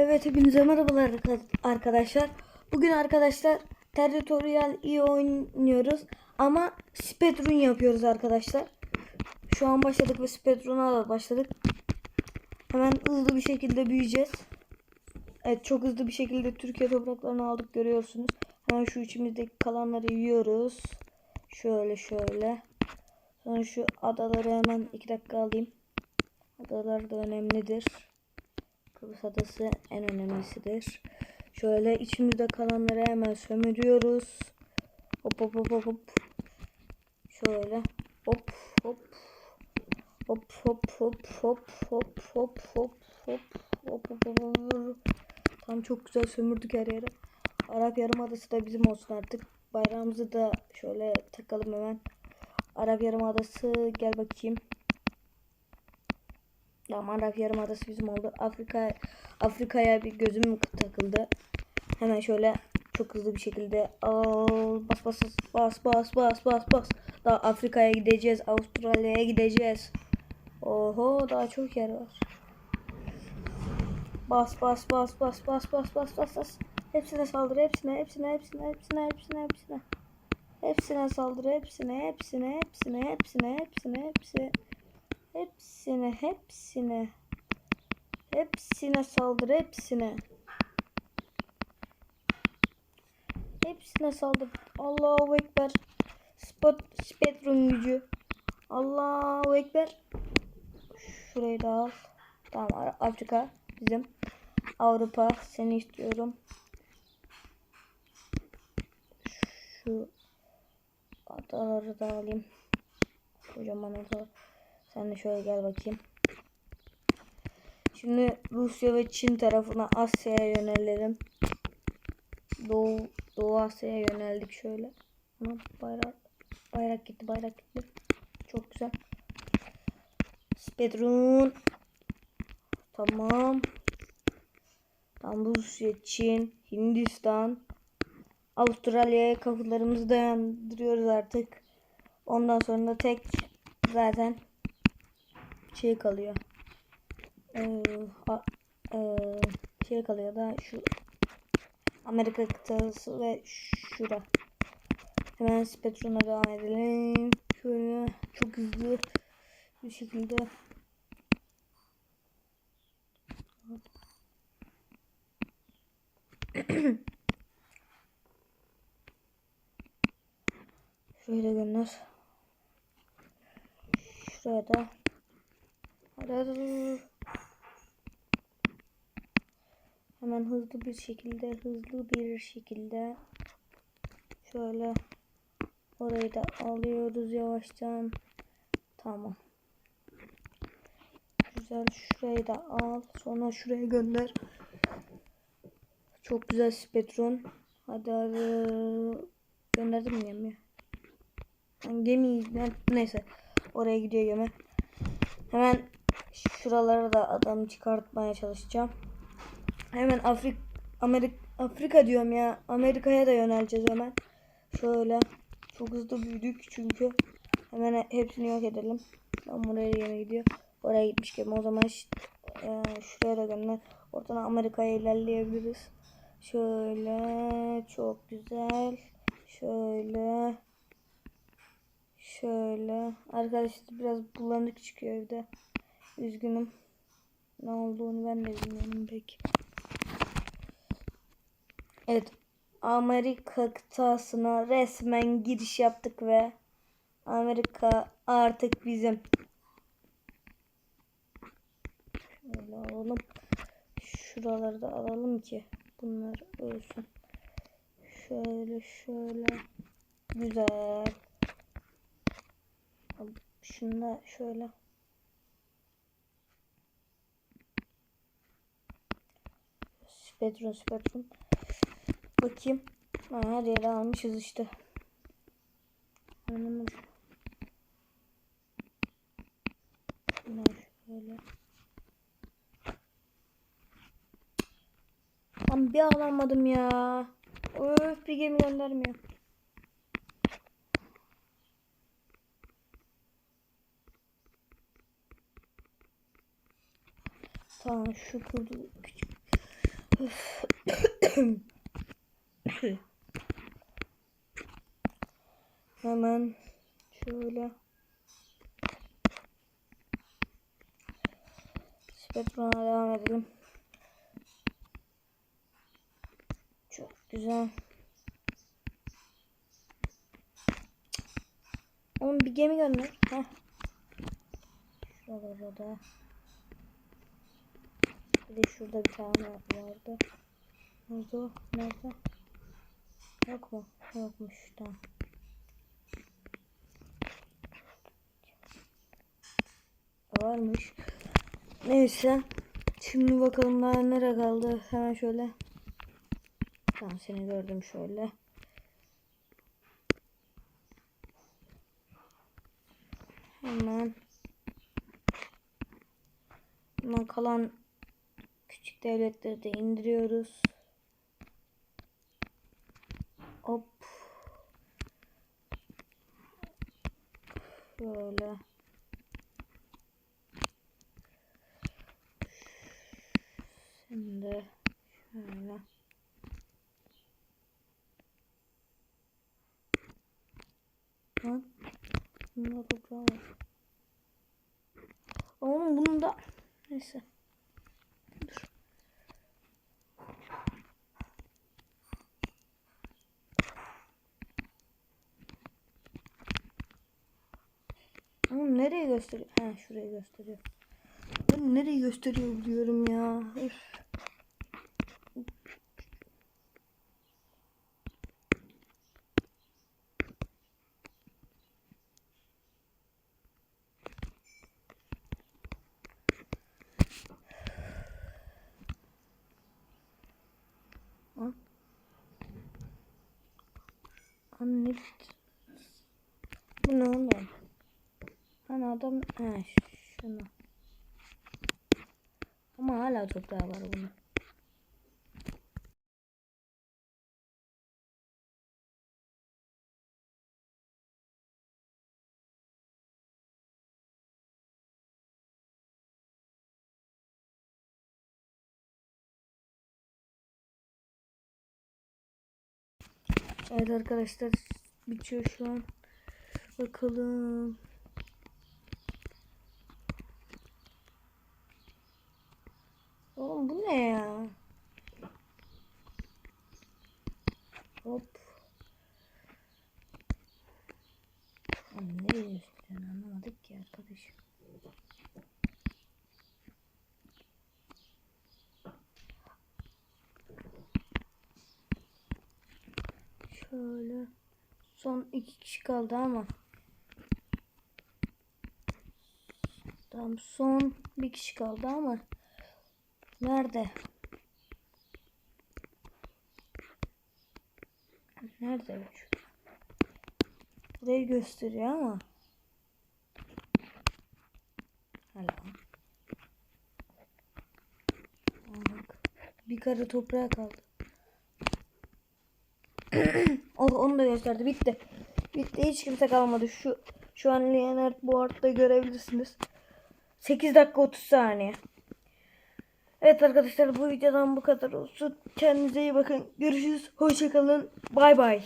Evet hepinize merhabalar arka- arkadaşlar. Bugün arkadaşlar Territorial iyi oynuyoruz ama speedrun yapıyoruz arkadaşlar. Şu an başladık ve speedrun'a da başladık. Hemen hızlı bir şekilde büyüyeceğiz. Evet çok hızlı bir şekilde Türkiye topraklarını aldık görüyorsunuz. Hemen şu içimizdeki kalanları yiyoruz. Şöyle şöyle. Sonra şu adaları hemen 2 dakika alayım. Adalar da önemlidir. Kıbrıs adası en önemlisidir. Şöyle içimizde kalanları hemen sömürüyoruz. Hop hop hop hop. Şöyle hop hop. Hop hop hop hop hop hop hop hop hop hop hop. Tam çok güzel sömürdük her yere. Arap Yarımadası da bizim olsun artık. Bayrağımızı da şöyle takalım hemen. Arap Yarımadası gel bakayım. Tamam Arap Yarımadası bizim oldu. Afrika Afrika'ya bir gözüm takıldı. Hemen şöyle çok hızlı bir şekilde al bas bas bas bas bas bas bas. Daha Afrika'ya gideceğiz, Avustralya'ya gideceğiz. Oho daha çok yer var. Bas bas bas bas bas bas bas bas bas. Hepsine saldır, hepsine, hepsine, hepsine, hepsine, hepsine, hepsine. Hepsine saldır, hepsine, hepsine, hepsine, hepsine, hepsine, hepsine. Hepsine, hepsine. Hepsine saldır, hepsine. Hepsine saldır. Allahu Ekber. Spot, spektrum gücü. Allahu Ekber. Şurayı da al. Tamam Afrika bizim. Avrupa seni istiyorum. Şu adaları da alayım. Kocaman adalar. Sen de şöyle gel bakayım. Şimdi Rusya ve Çin tarafına Asya'ya yönelelim. Doğu, Doğu Asya'ya yöneldik şöyle. Bayrak, bayrak gitti bayrak gitti. Çok güzel. Spedrun. Tamam. Tam Rusya, Çin, Hindistan, Avustralya'ya kapılarımızı dayandırıyoruz artık. Ondan sonra da tek zaten şey kalıyor. Ee, ee, şey kalıyor da şu Amerika kıtası ve şura. Hemen Spectrum'a devam edelim. Şöyle çok hızlı bir şekilde da gönder. Şuraya da. Hemen hızlı bir şekilde, hızlı bir şekilde şöyle orayı da alıyoruz yavaştan. Tamam. Güzel şurayı da al. Sonra şuraya gönder. Çok güzel spektron. Hadi hadi. Gönderdim mi gemiyi? Ben- neyse. Oraya gidiyor gemi. Hemen şuralara da adam çıkartmaya çalışacağım. Hemen Afrik Amerika Afrika diyorum ya. Amerika'ya da yöneleceğiz hemen. Şöyle çok hızlı büyüdük çünkü. Hemen hepsini yok edelim. Ben buraya yine gidiyor. Oraya gitmiş gemi. O zaman e, şuraya da gönder. Oradan Amerika'ya ilerleyebiliriz. Şöyle çok güzel. Şöyle. Şöyle. Arkadaşlar biraz bulanık çıkıyor evde. Üzgünüm. Ne olduğunu ben de bilmiyorum pek. Evet. Amerika kıtasına resmen giriş yaptık ve Amerika artık bizim. Şöyle alalım. Şuraları da alalım ki bunlar ölsün. Şöyle şöyle. Güzel. Şunu da şöyle. Spektrum spektrum. Bakayım. Ha, her yere almışız işte. Hemen şöyle. Lan bir alamadım ya. Öf bir gemi göndermiyor. Tamam şu kurdu küçük Hemen şöyle Spectrum'a devam edelim. Çok güzel. Oğlum bir gemi gönder. Heh. Şuralarda da. Bir de şurada bir tane vardı. Nerede o? Nerede? Yok mu? Yokmuş. Tamam. Varmış. Neyse. Şimdi bakalım daha nereye kaldı. Hemen şöyle. Tamam seni gördüm şöyle. Hemen. Hemen kalan devletleri de indiriyoruz. Hop. Şöyle. Şimdi şöyle. Lan. Bunda toprağı var. Oğlum bunun da neyse. Oğlum nereye gösteriyor? Ha şurayı gösteriyor. Ben nereye gösteriyor diyorum ya. Üf. Anne. Bu ne oğlum? Hani adam he şunu. Ama hala daha var bunun. Evet arkadaşlar bitiyor şu an. Bakalım. Oğlum bu ne ya? Hop. Oğlum nereye gösteriyorsun anlamadık ki arkadaşım. Şöyle. Son iki kişi kaldı ama. Tamam son bir kişi kaldı ama. Nerede? Nerede çocuk? Burayı gösteriyor ama. Hala. Bir kare toprağa kaldı. onu da gösterdi. Bitti. Bitti. Hiç kimse kalmadı. Şu şu an Leonard Board'da görebilirsiniz. 8 dakika 30 saniye. Evet arkadaşlar bu videodan bu kadar olsun. Kendinize iyi bakın. Görüşürüz. Hoşçakalın. Bay bay.